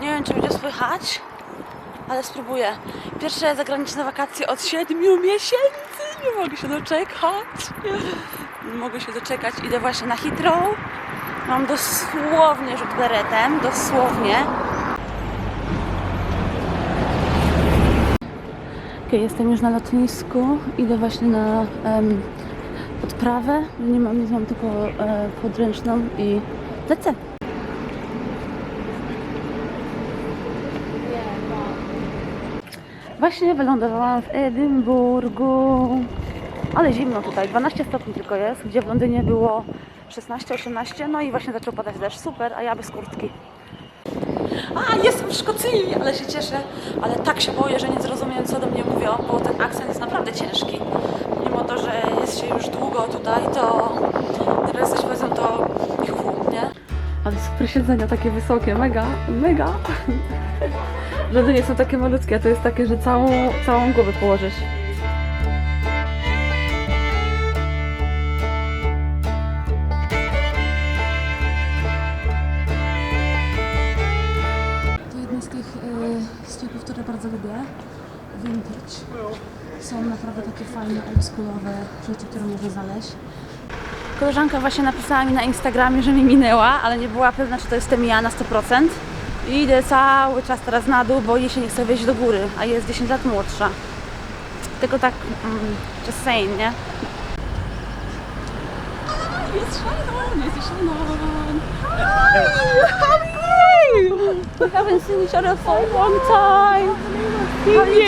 Nie wiem, czy będzie słychać, ale spróbuję. Pierwsze zagraniczne wakacje od 7 miesięcy. Nie mogę się doczekać. Nie mogę się doczekać. Idę właśnie na Heathrow. Mam dosłownie rzut beretem, dosłownie. Okay, jestem już na lotnisku. Idę właśnie na em, odprawę. Nie mam, nie mam tylko e, podręczną i lecę. Właśnie wylądowałam w Edynburgu. Ale zimno tutaj, 12 stopni tylko jest, gdzie w Londynie było 16-18, no i właśnie zaczął padać deszcz, super, a ja bez kurtki. A, jestem w Szkocji, ale się cieszę, ale tak się boję, że nie zrozumiem, co do mnie mówią, bo ten akcent jest naprawdę ciężki. Mimo to, że jest się już długo tutaj, to teraz coś powiedzą, to juhu, nie? Ale super siedzenia, takie wysokie, mega, mega. Żadne nie są takie malutkie, a to jest takie, że całą, całą głowę położysz. To jeden z tych y, ścieków, które bardzo lubię. Vintage. Są naprawdę takie fajne, oldschoolowe rzeczy, które można znaleźć. Koleżanka właśnie napisała mi na Instagramie, że mi minęła, ale nie była pewna, czy to jestem ja na 100%. I idę cały czas teraz na dół, bo jej się nie chce wejść do góry, a jest 10 lat młodsza. Tylko tak, mm, just saying, nie? Jest Shannon, jest Shannon. Hi, how are you? We haven't seen each other for a long time. How are you?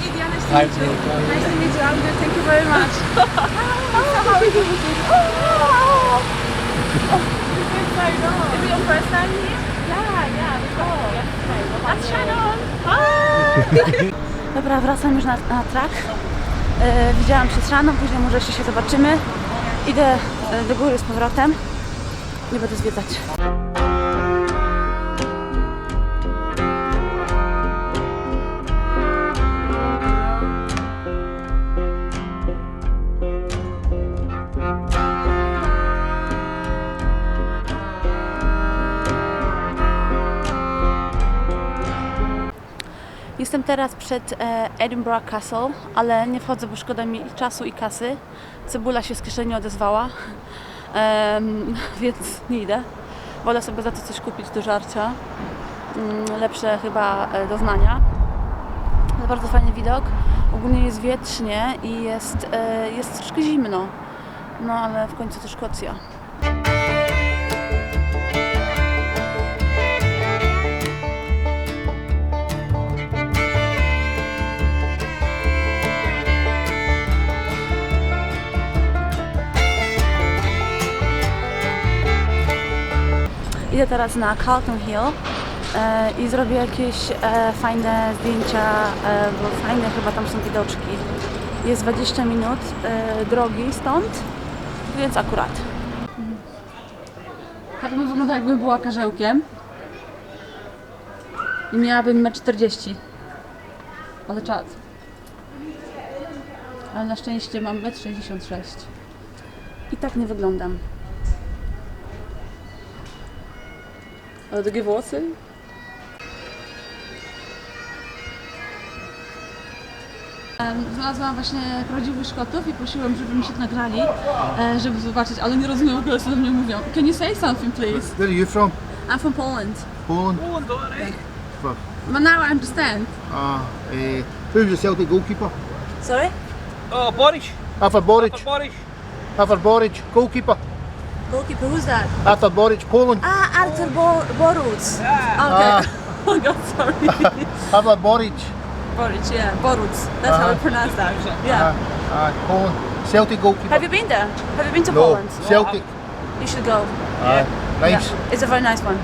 Lydia, nice to meet you. Nice to meet you. I'm good. Thank you very much. So how are you? Shannon. Hi. Dobra, wracam już na, na track. E, widziałam przed raną, później może jeszcze się zobaczymy. Idę e, do góry z powrotem. Nie będę zwiedzać. Jestem teraz przed e, Edinburgh Castle, ale nie wchodzę, bo szkoda mi czasu i kasy. Cebula się z kieszeni odezwała, więc nie idę. Wolę sobie za to coś kupić do żarcia. Mm, lepsze chyba e, doznania. To bardzo fajny widok. Ogólnie jest wietrznie i jest, e, jest troszkę zimno. No ale w końcu to Szkocja. Idę teraz na Carlton Hill e, i zrobię jakieś e, fajne zdjęcia, e, bo fajne chyba tam są widoczki. Jest 20 minut drogi stąd, więc akurat. Tak bym wygląda jakby była karzełkiem. I miałabym 1,40 m. Ale czas. Ale na szczęście mam 1,66 m. I tak nie wyglądam. Ale długie włosy? Znalazłam właśnie prawdziwych Szkotów i prosiłam, żeby mi się nagrali, e, żeby zobaczyć, ale nie rozumiem w ogóle, co do mnie mówią. Can you say something, please? Where are you from? I'm from Poland. Poland. Fuck. But now I understand. Ah, eh, who's the Celtic goalkeeper? Sorry? Oh, Boris. Arthur Boric. Boris. Arthur Boric, goalkeeper. Goalkeeper, who's that? Arthur Boric, Poland. Ah, Artur Bo Boruc. Yeah. Okay. Ah. oh god, sorry. Arthur Boric. Boruc, yeah, Boruc. That's how we Uh-huh. pronounce that. Yeah. Ah, ah, Poland. Celtic goalkeeper. Have you been there? Have you been to no, Poland? Celtic. You should go. Ah, nice. Yeah, it's a very nice one.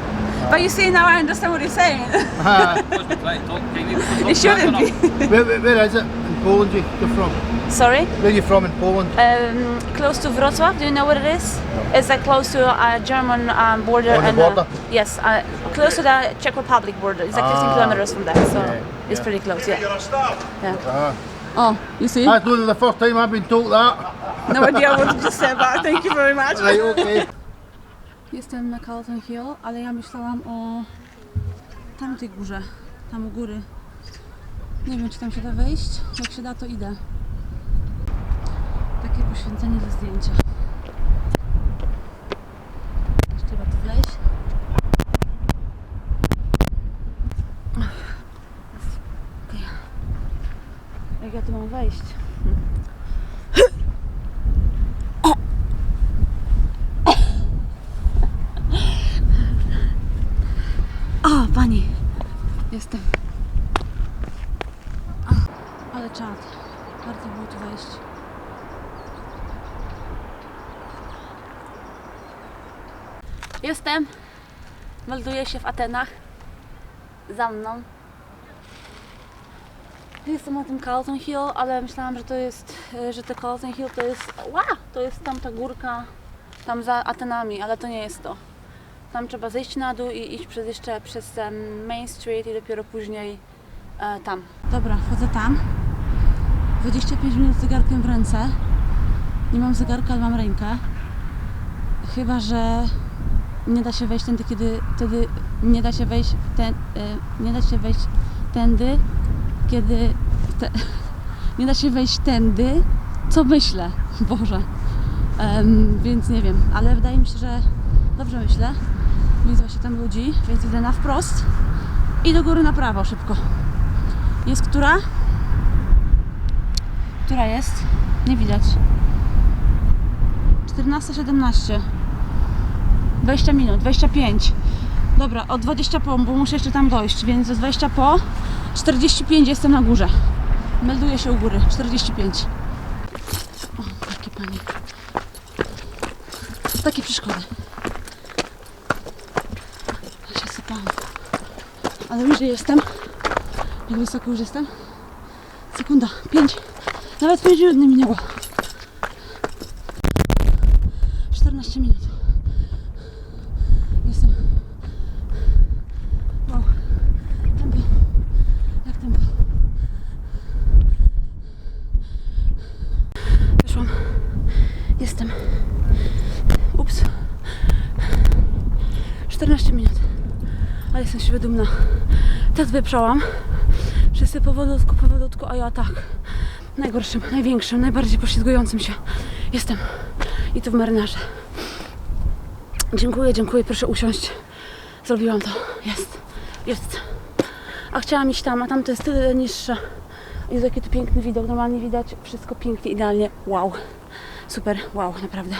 But you see, now I understand what you're saying. Ah, Right, talk Chinese. it shouldn't be. where, where, where is it in Poland you, you're from? Sorry? Where are you from in Poland? Um, close to Wrocław. Do you know what it is? No. It's like close to a German um, border. On the and, uh, border? yes, uh, close to the Czech Republic border. It's like 15 Ah, kilometers from there, so yeah, it's yeah. pretty close. Yeah. Yeah. Ah, Oh, you see? that's not the first time I've been told that. No idea what you just said, but thank you very much. Right, okay. Jestem na Carlton Hill, ale ja myślałam o tamtej górze, tam u góry. Nie wiem, czy tam się da wejść. Jak się da, to idę. Takie poświęcenie do zdjęcia. Jeszcze trzeba tu wleźć. Jak ja tu mam wejść? O, pani. Jestem. O, ale czad. Warto Jestem. Melduję się w Atenach. Za mną. Jestem na tym Carlton Hill, ale myślałam, że to jest, że to Carlton Hill to jest, ła, to jest tam ta górka, tam za Atenami, ale to nie jest to. Tam trzeba zejść na dół i iść przez jeszcze przez Main Street i dopiero później e, tam. Dobra, wchodzę tam. 25 minut z zegarkiem w ręce. Nie mam zegarka, ale mam rękę. Chyba, że nie da się wejść tędy, kiedy wtedy nie da się wejść ten, e, nie da się wejść tędy, kiedy te, nie da się wejść tędy, co myślę, Boże. Em, więc nie wiem, ale wydaje mi się, że dobrze myślę. Więc właśnie tam ludzi, więc idę na wprost i do góry na prawo szybko. Jest która? Która jest? Nie widać. 14.17 20 minut, 25 Dobra, o 20 po, bo muszę jeszcze tam dojść, więc o 20 po 45 jestem na górze. Melduję się u góry. 45. O, takie pani. Takie przeszkody. Ja się sypałam. Ale już jestem. Jak wysoko już jestem? Sekunda. 5. Nawet 5 minut nie minęło. 14 minut. Jestem. Wow. Tempo. Jak tempo? Wyszłam. Jestem. Ups. 14 minut. Ale jestem siebie dumna. Tak wyprzałam. Wszyscy powolutku, powolutku, a ja tak. Najgorszym, największym, najbardziej poślizgującym się. Jestem. I to w marynarze. Dziękuję, dziękuję. Proszę usiąść. Zrobiłam to. Jest. Jest. A chciałam iść tam, a tam to jest tyle niższe. Jest jaki to piękny widok. Normalnie widać wszystko pięknie, idealnie. Wow. Super. Wow, naprawdę.